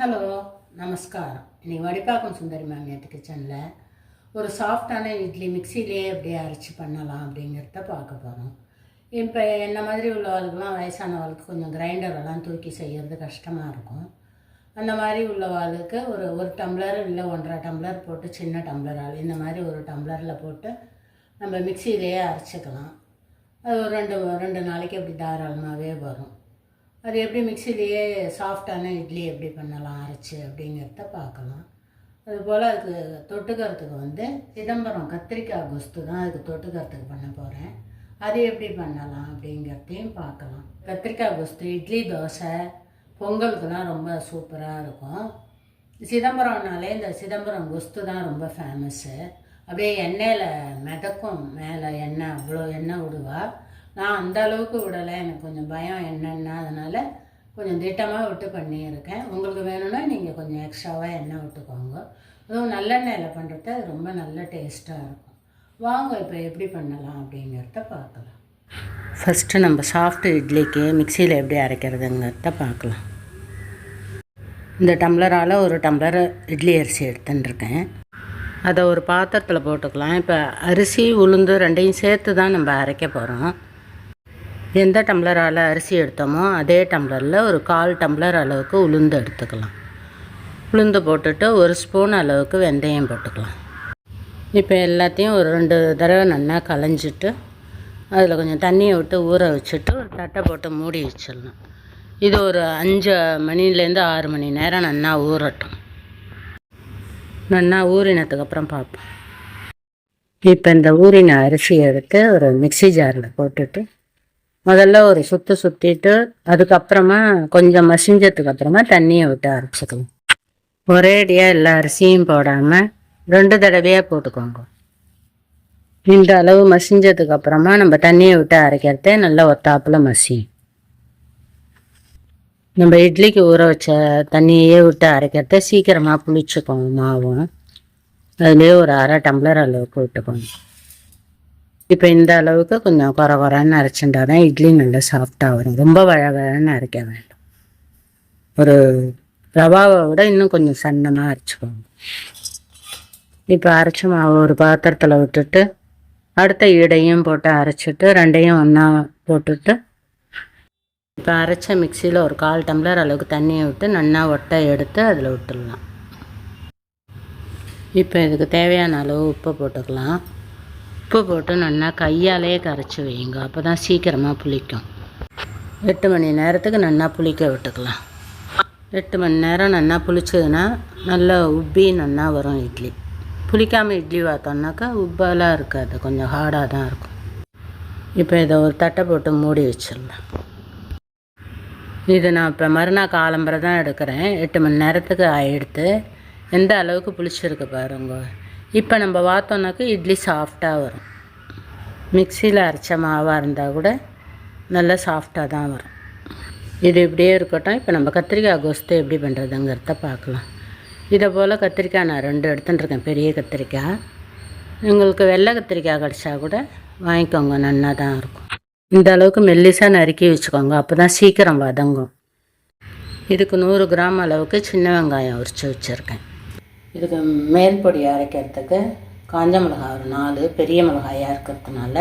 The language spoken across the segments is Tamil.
ஹலோ நமஸ்காரம். இன்னைக்கு வடிப்பாக்கம் சுந்தரி மாமியாத்து கிச்சனில் ஒரு சாஃப்டான இட்லி மிக்சிலேயே எப்படி அரைச்சி பண்ணலாம் அப்படிங்கிறத பார்க்க போகிறோம் இப்போ என்ன மாதிரி உள்ளவாளுக்கெல்லாம் வயசானவாளுக்கு கொஞ்சம் கிரைண்டரெல்லாம் தூக்கி செய்கிறது கஷ்டமாக இருக்கும். அந்த மாதிரி உள்ளவாளுக்கு ஒரு ஒரு டம்ளர் இல்லை ஒன்றரை டம்ளர் போட்டு சின்ன டம்ளரால் இந்த மாதிரி ஒரு டம்ளரில் போட்டு நம்ம மிக்சியிலேயே அரைச்சிக்கலாம். அது ஒரு ரெண்டு ரெண்டு நாளைக்கு அப்படி தாராளமாகவே வரும். அது எப்படி மிக்சிலேயே சாஃப்டான இட்லி எப்படி பண்ணலாம் அரைச்சி அப்படிங்கிறத பார்க்கலாம். அதுபோல் அதுக்கு தொட்டுக்கிறதுக்கு வந்து சிதம்பரம் கத்திரிக்காய் கொஸ்து தான் அதுக்கு தொட்டுக்கிறதுக்கு பண்ண போகிறேன் அது எப்படி பண்ணலாம் அப்படிங்கிறதையும் பார்க்கலாம். கத்திரிக்காய் கொஸ்து இட்லி தோசை பொங்கலுக்குலாம் ரொம்ப சூப்பராக இருக்கும். சிதம்பரம்னாலே இந்த சிதம்பரம் கொஸ்து தான் ரொம்ப ஃபேமஸ்ஸு அப்படியே எண்ணெயில் மிதக்கும் மேலே எண்ணெய் அவ்வளோ எண்ணெய் விடுவா. நான் அந்த அளவுக்கு விடலை. எனக்கு கொஞ்சம் பயம் என்னென்னா அதனால் கொஞ்சம் திட்டமாக விட்டு பண்ணியிருக்கேன். உங்களுக்கு வேணும்னா நீங்கள் கொஞ்சம் எக்ஸ்ட்ராவாக எண்ணெய் விட்டுக்கோங்க. அதுவும் நல்லெண்ணெயில் பண்ணுறது அது ரொம்ப நல்ல டேஸ்ட்டாக இருக்கும். வாங்க இப்போ எப்படி பண்ணலாம் அப்படிங்கிறத பார்க்கலாம். ஃபஸ்ட்டு நம்ம சாஃப்ட் இட்லிக்கு மிக்சியில் எப்படி அரைக்கிறதுங்கிறத பார்க்கலாம். இந்த டம்ளரால் ஒரு டம்ளர் இட்லி அரிசி எடுத்துட்டுருக்கேன். அதை ஒரு பாத்திரத்தில் போட்டுக்கலாம். இப்போ அரிசி உளுந்து ரெண்டையும் சேர்த்து தான் நம்ம அரைக்க போகிறோம் எந்த டம்ளரால் அரிசி எடுத்தோமோ அதே டம்ளரில் ஒரு கால் டம்ளர் அளவுக்கு உளுந்து எடுத்துக்கலாம். உளுந்து போட்டுட்டு ஒரு ஸ்பூன் அளவுக்கு வெந்தயம் போட்டுக்கலாம். இப்போ எல்லாத்தையும் ஒரு ரெண்டு தடவை நல்லா களைஞ்சிட்டு அதில் கொஞ்சம் தண்ணியை விட்டு ஊற வச்சுட்டு ஒரு தட்டை போட்டு மூடி வச்சிடலாம் இது ஒரு அஞ்சு மணிலேருந்து ஆறு மணி நேரம் நல்லா ஊறட்டும். நல்லா ஊறினதுக்கு அப்புறம் பார்ப்போம். இப்போ இந்த ஊறின அரிசி எடுத்து ஒரு மிக்ஸி ஜாரில் போட்டுட்டு முதல்ல ஒரு சுத்து சுற்றிட்டு அதுக்கப்புறமா கொஞ்சம் மசிஞ்சதுக்கு அப்புறமா தண்ணியை விட்டு அரைச்சிக்கலாம் ஒரேடியாக எல்லா அரிசியும் போடாமல் ரெண்டு தடவையாக போட்டுக்கோங்க. இந்த அளவு மசிஞ்சதுக்கு அப்புறமா நம்ம தண்ணியை விட்டு அரைக்கிறதே நல்லா ஒத்தாப்பில் மசியும். நம்ம இட்லிக்கு ஊற வச்ச தண்ணியே விட்டு அரைக்கிறத சீக்கிரமாக புளிச்சுக்கோங்க மாவும். அதுலேயே ஒரு அரை டம்ளர் அளவுக்கு விட்டுக்கோங்க. இப்போ இந்த அளவுக்கு கொஞ்சம் குறை குறைன்னு அரைச்சிட்டா தான் இட்லி நல்லா சாஃப்டாக வரும். ரொம்ப வழவழன்னு அரைக்க வேண்டும். ஒரு ரவாவை விட இன்னும் கொஞ்சம் சன்னமாக அரைச்சிக்கோங்க. இப்போ அரைச்ச மாவு ஒரு பாத்திரத்தில் விட்டுட்டு அடுத்த ஈடையும் போட்டு அரைச்சிட்டு ரெண்டையும் ஒன்றா போட்டுட்டு இப்போ அரைச்ச மிக்சியில் ஒரு கால் டம்ளர் அளவுக்கு தண்ணியை விட்டு நல்லா ஒட்டை எடுத்து அதில் விட்டுடலாம். இப்போ இதுக்கு தேவையான அளவு உப்பு போட்டுக்கலாம். உப்பு போட்டு நல்லா கையாலேயே கரைச்சி வைங்க அப்போ தான் சீக்கிரமாக புளிக்கும். எட்டு மணி நேரத்துக்கு நல்லா புளிக்க விட்டுக்கலாம். எட்டு மணி நேரம் நல்லா புளிச்சதுன்னா நல்லா உப்பி நல்லா வரும் இட்லி. புளிக்காமல் இட்லி பார்த்தோம்னாக்கா உப்பெல்லாம் இருக்காது. கொஞ்சம் ஹார்டாக தான் இருக்கும். இப்போ இதை ஒரு தட்டை போட்டு மூடி வச்சிடலாம். இது நான் இப்போ மறுநாள் காலம்பரை தான் எடுக்கிறேன். எட்டு மணி நேரத்துக்கு எடுத்து எந்த அளவுக்கு புளிச்சிருக்கு பாருங்க. இப்போ நம்ம பார்த்தோன்னாக்கா இட்லி சாஃப்டாக வரும். மிக்சியில் அரைச்ச மாவாக இருந்தால் கூட நல்லா சாஃப்டாக தான் வரும். இது இப்படியே இருக்கட்டும். இப்போ நம்ம கத்திரிக்காய் கொஸ்து எப்படி பண்ணுறதுங்கிறத பார்க்கலாம். இதை போல் கத்திரிக்காய் நான் ரெண்டு எடுத்துட்டுருக்கேன். பெரிய கத்திரிக்காய். உங்களுக்கு வெள்ளை கத்திரிக்காய் கிடச்சா கூட வாங்கிக்கோங்க. நன்னா தான் இருக்கும். இந்த அளவுக்கு மெல்லிசாக நறுக்கி வச்சுக்கோங்க. அப்போ தான் சீக்கிரம் வதங்கும். இதுக்கு நூறு கிராம் அளவுக்கு சின்ன வெங்காயம் உரித்து வச்சுருக்கேன். இதுக்கு மேல் பொடி அரைக்கிறதுக்கு காஞ்ச மிளகாய் ஒரு நாலு பெரிய மிளகாயாக இருக்கிறதுனால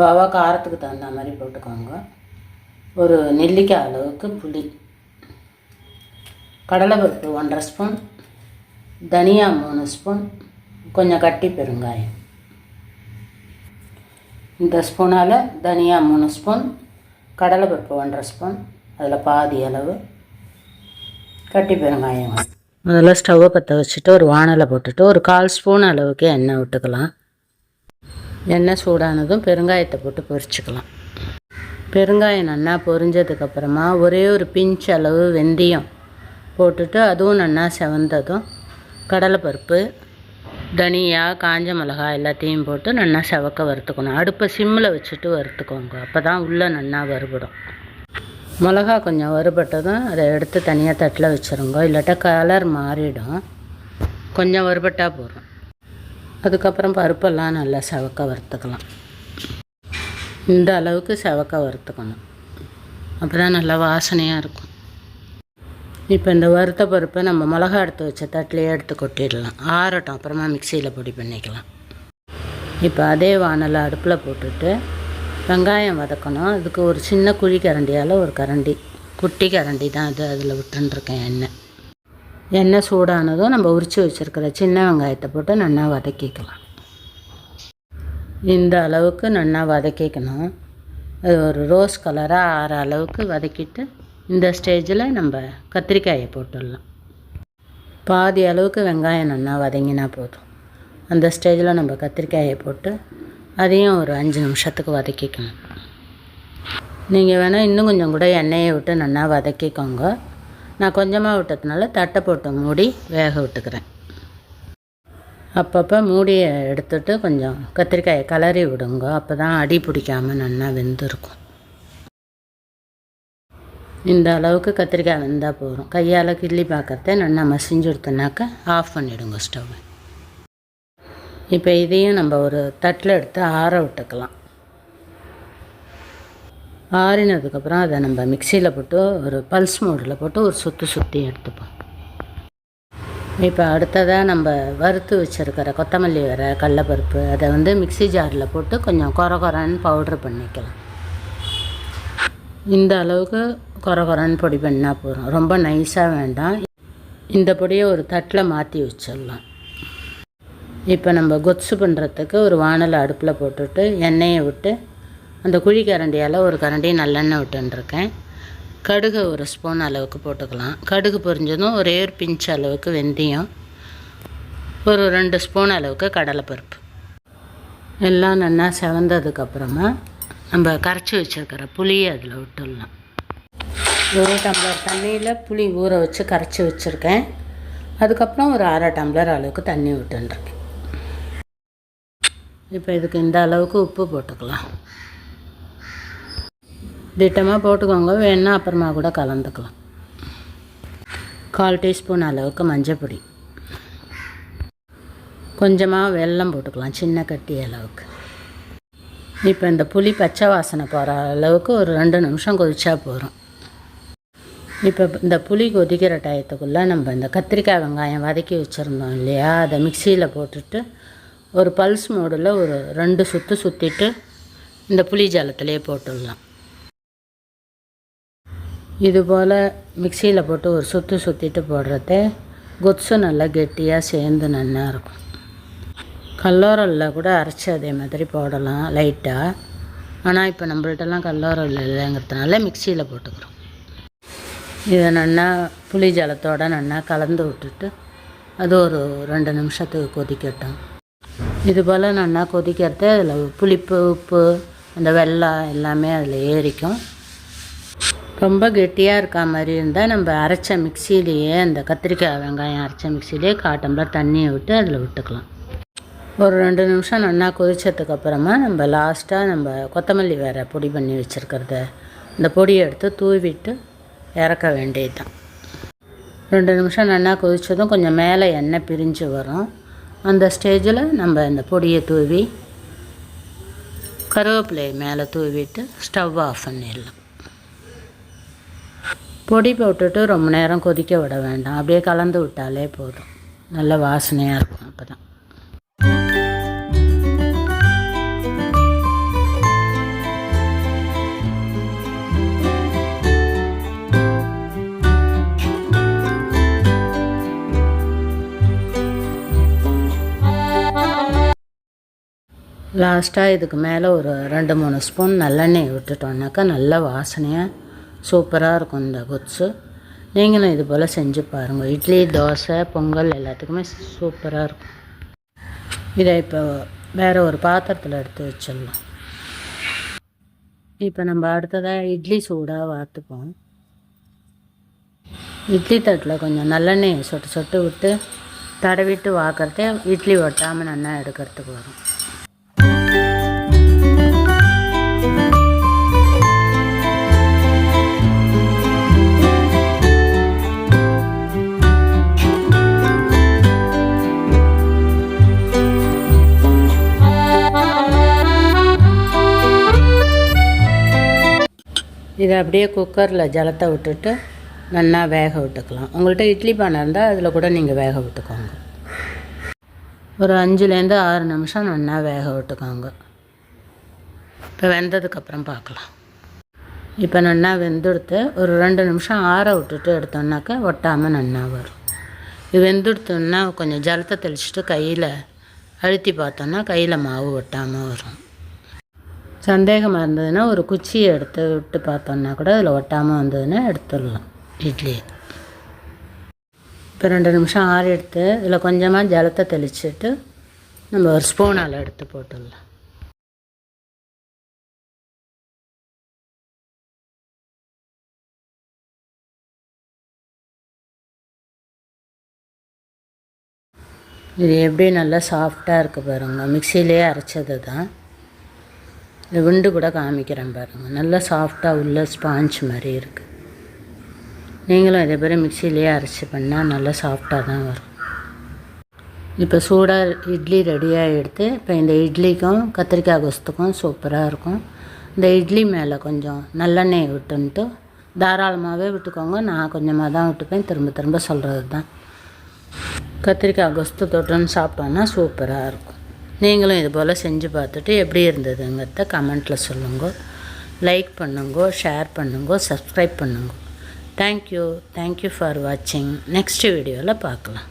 வவா காரத்துக்கு தகுந்த மாதிரி போட்டுக்கோங்க. ஒரு நெல்லிக்காய் அளவுக்கு புளி கடலைப்பருப்பு ஒன்றரை ஸ்பூன் தனியா மூணு ஸ்பூன் கொஞ்சம் கட்டி பெருங்காயம். இந்த ஸ்பூனால் தனியா மூணு ஸ்பூன் கடலைப்பருப்பு ஒன்றரை ஸ்பூன் அதில் பாதி அளவு கட்டி பெருங்காயம். முதல்ல ஸ்டவ்வை பற்ற வச்சுட்டு ஒரு வானலை போட்டுட்டு ஒரு கால் ஸ்பூன் அளவுக்கு எண்ணெய் விட்டுக்கலாம். எண்ணெய் சூடானதும் பெருங்காயத்தை போட்டு பொரிச்சுக்கலாம். பெருங்காயம் நல்லா பொரிஞ்சதுக்கப்புறமா ஒரே ஒரு பிஞ்ச் அளவு வெந்தயம் போட்டுட்டு அதுவும் நல்லா செவந்ததும் கடலைப்பருப்பு தனியா காஞ்ச மிளகாய் எல்லாத்தையும் போட்டு நல்லா செவக்க வறுத்துக்கணும். அடுப்பை சிம்மில் வச்சுட்டு வறுத்துக்கோங்க. அப்போ தான் உள்ளே நல்லா வறுபடும். மிளகா கொஞ்சம் வறுபட்டதும் அதை எடுத்து தனியாக தட்டில் வச்சுருங்க. இல்லாட்டா கலர் மாறிடும். கொஞ்சம் வறுபட்டால் போதும். அதுக்கப்புறம் பருப்பெல்லாம் நல்லா செவக்க வறுத்துக்கலாம். இந்த அளவுக்கு செவக்க வறுத்துக்கணும். அப்போ தான் நல்லா வாசனையாக இருக்கும். இப்போ இந்த வறுத்த பருப்பை நம்ம மிளகா எடுத்து வச்ச தட்டிலேயே எடுத்து கொட்டிடலாம். ஆறட்டும். அப்புறமா மிக்சியில் பொடி பண்ணிக்கலாம். இப்போ அதே வானலை அடுப்பில் போட்டுட்டு வெங்காயம் வதக்கணும். அதுக்கு ஒரு சின்ன குழி கரண்டியால் ஒரு கரண்டி. குட்டி கரண்டி தான் அது. அதில் விட்டுருக்கேன் எண்ணெய். எண்ணெய் சூடானதும் நம்ம உரித்து வச்சுருக்கிற சின்ன வெங்காயத்தை போட்டு நல்லா வதக்கிக்கலாம். இந்த அளவுக்கு நல்லா வதக்கிக்கணும். அது ஒரு ரோஸ் கலராக ஆற அளவுக்கு வதக்கிட்டு இந்த ஸ்டேஜில் நம்ம கத்திரிக்காயை போட்டுடலாம். பாதி அளவுக்கு வெங்காயம் நல்லா வதங்கினா போதும். அந்த ஸ்டேஜில் நம்ம கத்திரிக்காயை போட்டு அதையும் ஒரு அஞ்சு நிமிஷத்துக்கு வதக்கிக்கணும். நீங்கள் வேணால் இன்னும் கொஞ்சம் கூட எண்ணெயை விட்டு நல்லா வதக்கிக்கோங்க. நான் கொஞ்சமாக விட்டதுனால தட்டை போட்டு மூடி வேக விட்டுக்கிறேன். அப்பப்போ மூடியை எடுத்துட்டு கொஞ்சம் கத்திரிக்காயை கலரி விடுங்க. அப்போ தான் அடி பிடிக்காமல் நல்லா வெந்திருக்கும். இந்த அளவுக்கு கத்திரிக்காய் வெந்தால் போதும். கையால் கிள்ளி பார்க்கறத நல்லா மசிஞ்சு கொடுத்தனாக்கா ஆஃப் பண்ணிவிடுங்க ஸ்டவ் இப்போ இதையும் நம்ம ஒரு தட்டில் எடுத்து ஆற விட்டுக்கலாம். ஆறினதுக்கப்புறம் அதை நம்ம மிக்சியில் போட்டு ஒரு பல்ஸ் மோடில் போட்டு ஒரு சுற்றி சுற்றி எடுத்துப்போம். இப்போ அடுத்ததாக நம்ம வறுத்து வச்சுருக்கிற கொத்தமல்லி வர கடலப்பருப்பு அதை வந்து மிக்ஸி ஜாரில் போட்டு கொஞ்சம் கொர கொரன்னு பவுட்ரு பண்ணிக்கலாம். இந்த அளவுக்கு கொர கொரன்னு பொடி பண்ணால் போதும். ரொம்ப நைஸாக வேண்டாம். இந்த பொடியை ஒரு தட்டில் மாற்றி வச்சிடலாம். இப்போ நம்ம கொத்ஸு பண்ணுறதுக்கு ஒரு வானலை அடுப்பில் போட்டுட்டு எண்ணெயை விட்டு அந்த குழி கரண்டியால் ஒரு கரண்டி நல்லெண்ணெய் விட்டுருக்கேன் கடுகு ஒரு ஸ்பூன் அளவுக்கு போட்டுக்கலாம். கடுகு பொரிஞ்சதும் ஒரே ஒரு பிஞ்ச் அளவுக்கு வெந்தயம் ஒரு ரெண்டு ஸ்பூன் அளவுக்கு கடலைப்பருப்பு. எல்லாம் நல்லா செவந்ததுக்கப்புறமா நம்ம கரைச்சி வச்சுருக்கிற புளியை அதில் விட்டுடலாம். ஒரு டம்ளர் தண்ணியில் புளி ஊற வச்சு கரைச்சி வச்சுருக்கேன். அதுக்கப்புறம் ஒரு அரை டம்ளர் அளவுக்கு தண்ணி விட்டுருக்கேன் இப்போ இதுக்கு இந்த அளவுக்கு உப்பு போட்டுக்கலாம். திட்டமாக போட்டுக்கோங்க. வேணா அப்புறமா கூட கலந்துக்கலாம். கால் டீஸ்பூன் அளவுக்கு மஞ்சப்பொடி கொஞ்சமாக வெல்லம் போட்டுக்கலாம். சின்ன கட்டி அளவுக்கு. இப்போ இந்த புளி பச்சை வாசனை போகிற அளவுக்கு ஒரு ரெண்டு நிமிஷம் கொதிச்சா போகிறோம் இப்போ இந்த புளி கொதிக்கிற டயத்துக்குள்ளே நம்ம இந்த கத்திரிக்காய் வெங்காயம் வதக்கி வச்சுருந்தோம் இல்லையா? அதை மிக்சியில் போட்டுட்டு ஒரு பல்ஸ் மோடில் ஒரு ரெண்டு சுற்று சுற்றிட்டு இந்த புளி ஜலத்திலே போட்டுடலாம். இது போல் மிக்சியில் போட்டு ஒரு சுற்று சுற்றிட்டு போடுறது கொத்ஸு நல்லா கெட்டியாக சேர்ந்து நல்லா இருக்கும். கல்லோரலில் கூட அரைச்சி அதே மாதிரி போடலாம் லைட்டாக ஆனால் இப்போ நம்மள்ட்டலாம் கல்லோரல் இல்லைங்கிறதுனால மிக்சியில் போட்டுக்கிறோம். இதை நல்லா புளி ஜலத்தோடு நல்லா கலந்து விட்டுட்டு அது ஒரு ரெண்டு நிமிஷத்துக்கு கொதிக்கட்டும். இது போல் நல்லா கொதிக்கிறது அதில் புளிப்பு உப்பு அந்த வெள்ளம் எல்லாமே அதில் ஏறிக்கும். ரொம்ப கெட்டியாக இருக்கா மாதிரி இருந்தால் நம்ம அரைச்ச மிக்சிலேயே அந்த கத்திரிக்காய் வெங்காயம் அரைச்ச மிக்சிலேயே கால் டம்ளர் தண்ணியை விட்டு அதில் விட்டுக்கலாம். ஒரு ரெண்டு நிமிஷம் நல்லா கொதித்ததுக்கு அப்புறமா நம்ம லாஸ்ட்டாக நம்ம கொத்தமல்லி வேற பொடி பண்ணி வச்சுருக்கிறத இந்த பொடியை எடுத்து தூவிட்டு இறக்க வேண்டியது தான் ரெண்டு நிமிஷம் நல்லா கொதித்ததும் கொஞ்சம் மேலே எண்ணெய் பிரிஞ்சு வரும். அந்த ஸ்டேஜில் நம்ம இந்த பொடியை தூவி கருவேப்பிலையை மேலே தூவிட்டு ஸ்டவ் ஆஃப் பண்ணிடலாம். பொடி போட்டுட்டு ரொம்ப நேரம் கொதிக்க விட வேண்டாம். அப்படியே கலந்து விட்டாலே போதும். நல்ல வாசனையாக இருக்கும். லாஸ்ட்டாக இதுக்கு மேலே ஒரு ரெண்டு மூணு ஸ்பூன் நல்லெண்ணெய் விட்டுட்டோன்னாக்கா நல்ல வாசனையாக சூப்பராக இருக்கும் இந்த கொச்சு நீங்களும் இது போல் செஞ்சு பாருங்கள் இட்லி தோசை பொங்கல் எல்லாத்துக்குமே சூப்பராக இருக்கும். இதை இப்போ வேறு ஒரு பாத்திரத்தில் எடுத்து வச்சிடலாம். இப்போ நம்ம அடுத்ததாக இட்லி சூடாக வார்த்துப்போம். இட்லி தட்டில் கொஞ்சம் நல்லெண்ணெய் சொட்டு சொட்டு விட்டு தடவிட்டு வாக்கிறதே இட்லி ஒட்டாமல் நல்லா எடுக்கிறதுக்கு வரும். இதை அப்படியே குக்கரில் ஜலத்தை விட்டுட்டு நல்லா வேக விட்டுக்கலாம். உங்கள்கிட்ட இட்லி பானை இருந்தால் அதில் கூட நீங்கள் வேக விட்டுக்கோங்க. ஒரு அஞ்சுலேருந்து ஆறு நிமிஷம் நல்லா வேக விட்டுக்கோங்க. இப்போ வெந்ததுக்கப்புறம் பார்க்கலாம். இப்போ நல்லா வெந்துடுத்து ஒரு ரெண்டு நிமிஷம் ஆற விட்டுட்டு எடுத்தோம்னாக்கா ஒட்டாமல் நல்லா வரும். இது வெந்துடுத்தோன்னா கொஞ்சம் ஜலத்தை தெளிச்சுட்டு கையில் அழுத்தி பார்த்தோன்னா கையில் மாவு ஒட்டாமல் வரும். சந்தேகமாக இருந்ததுன்னா ஒரு குச்சியை எடுத்து விட்டு பார்த்தோன்னா கூட அதில் ஒட்டாமல் வந்ததுன்னா எடுத்துடலாம். இட்லி. இப்போ ரெண்டு நிமிஷம் ஆறி எடுத்து இதில் கொஞ்சமாக ஜலத்தை தெளிச்சுட்டு நம்ம ஒரு ஸ்பூனால் எடுத்து போட்டுடலாம். இது எப்படி நல்லா சாஃப்டாக இருக்குது பாருங்க. மிக்சியிலே அரைச்சது தான் இந்த விண்டு கூட காமிக்கிறேன் பாருங்கள் நல்லா சாஃப்டாக உள்ள ஸ்பாஞ்ச் மாதிரி இருக்குது நீங்களும் இதே பேர் மிக்சியிலே அரைச்சி பண்ணால் நல்லா சாஃப்டாக தான் வரும். இப்போ சூடாக இட்லி ரெடியாக எடுத்து இப்போ இந்த இட்லிக்கும் கத்திரிக்காய் கொஸ்துக்கும் சூப்பராக இருக்கும். இந்த இட்லி மேலே கொஞ்சம் நல்லெண்ணெய் விட்டுன்ட்டு தாராளமாகவே விட்டுக்கோங்க. நான் கொஞ்சமாக தான் விட்டுப்பேன். திரும்ப திரும்ப சொல்கிறது தான் கத்திரிக்காய் கொஸ்து தொட்டுன்னு சாப்பிட்டோன்னா சூப்பராக இருக்கும். நீங்களும் இது போல் செஞ்சு பார்த்துட்டு எப்படி இருந்ததுங்கிறத கமெண்ட்டில் சொல்லுங்க. லைக் பண்ணுங்க ஷேர் பண்ணுங்க சப்ஸ்கிரைப் பண்ணுங்க. Thank you thank you for வாட்சிங் நெக்ஸ்ட் வீடியோவில் பார்க்கலாம்.